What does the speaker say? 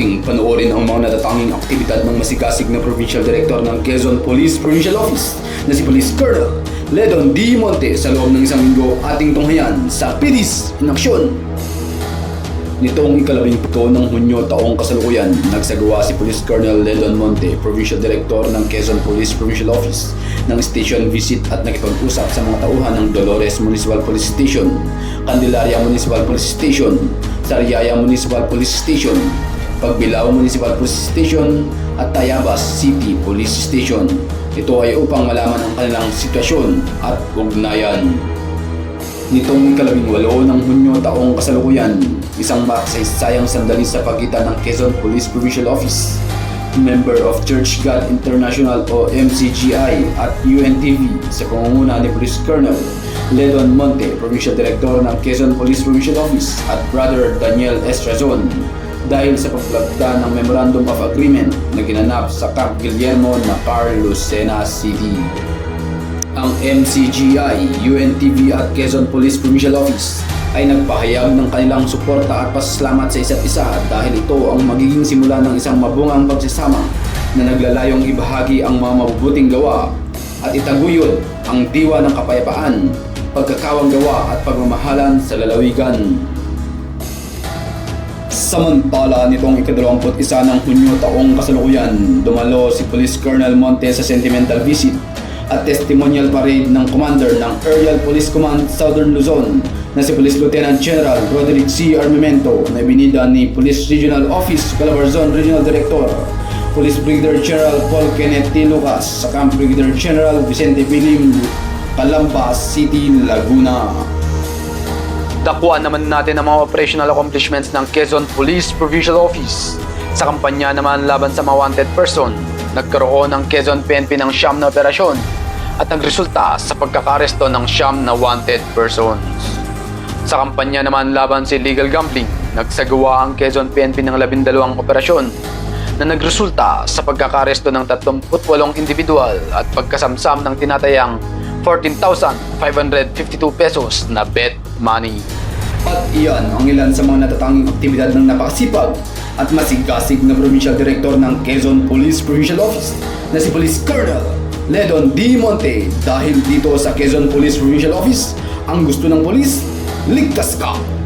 ating panoorin ang mga natatanging aktibidad ng masigasig na Provincial Director ng Quezon Police Provincial Office na si Police Colonel Ledon D. Monte sa loob ng isang linggo ating tunghayan sa PIDIS in Action. Nitong ikalabing pito ng Hunyo taong kasalukuyan, nagsagawa si Police Colonel Ledon Monte, Provincial Director ng Quezon Police Provincial Office, ng station visit at nakipag-usap sa mga tauhan ng Dolores Municipal Police Station, Candelaria Municipal Police Station, Sariaya Municipal Police Station, Pagbilao Municipal Police Station at Tayabas City Police Station. Ito ay upang malaman ang kanilang sitwasyon at ugnayan. Nitong ikalabing walo ng Hunyo taong kasalukuyan, isang makasaysayang sandali sa pagitan ng Quezon Police Provincial Office, Member of Church God International o MCGI at UNTV sa pangunguna ni Police Colonel Ledon Monte, Provincial Director ng Quezon Police Provincial Office at Brother Daniel Estrazon dahil sa paglagda ng Memorandum of Agreement na ginanap sa Camp Guillermo Nacar, Lucena City ang MCGI, UNTV at Quezon Police Provincial Office ay nagpahayag ng kanilang suporta at pasasalamat sa isa't isa dahil ito ang magiging simula ng isang mabungang pagsasama na naglalayong ibahagi ang mga mabubuting gawa at itaguyod ang diwa ng kapayapaan, pagkakawang gawa at pagmamahalan sa lalawigan. Samantala nitong ikadalawamput isa ng Hunyo taong kasalukuyan, dumalo si Police Colonel Monte sa sentimental visit at testimonial parade ng commander ng Aerial Police Command Southern Luzon na si Police Lieutenant General Roderick C. Armamento na binida ni Police Regional Office Calabarzon Regional Director Police Brigadier General Paul Kenneth T. Lucas sa Camp Brigadier General Vicente Pilim Calamba City, Laguna. Dakuan naman natin ang mga operational accomplishments ng Quezon Police Provincial Office. Sa kampanya naman laban sa mga wanted person, nagkaroon ng Quezon PNP ng siyam na operasyon at nagresulta sa pagkakaresto ng siyam na wanted persons. Sa kampanya naman laban sa illegal gambling, nagsagawa ang Quezon PNP ng labindalawang operasyon na nagresulta sa pagkakaresto ng 38 individual at pagkasamsam ng tinatayang 14,552 pesos na bet money. At iyan ang ilan sa mga natatanging aktibidad ng napakasipag at masigasig na Provincial Director ng Quezon Police Provincial Office na si Police Colonel Ledon D. Monte dahil dito sa Quezon Police Provincial Office ang gusto ng polis, ligtas ka!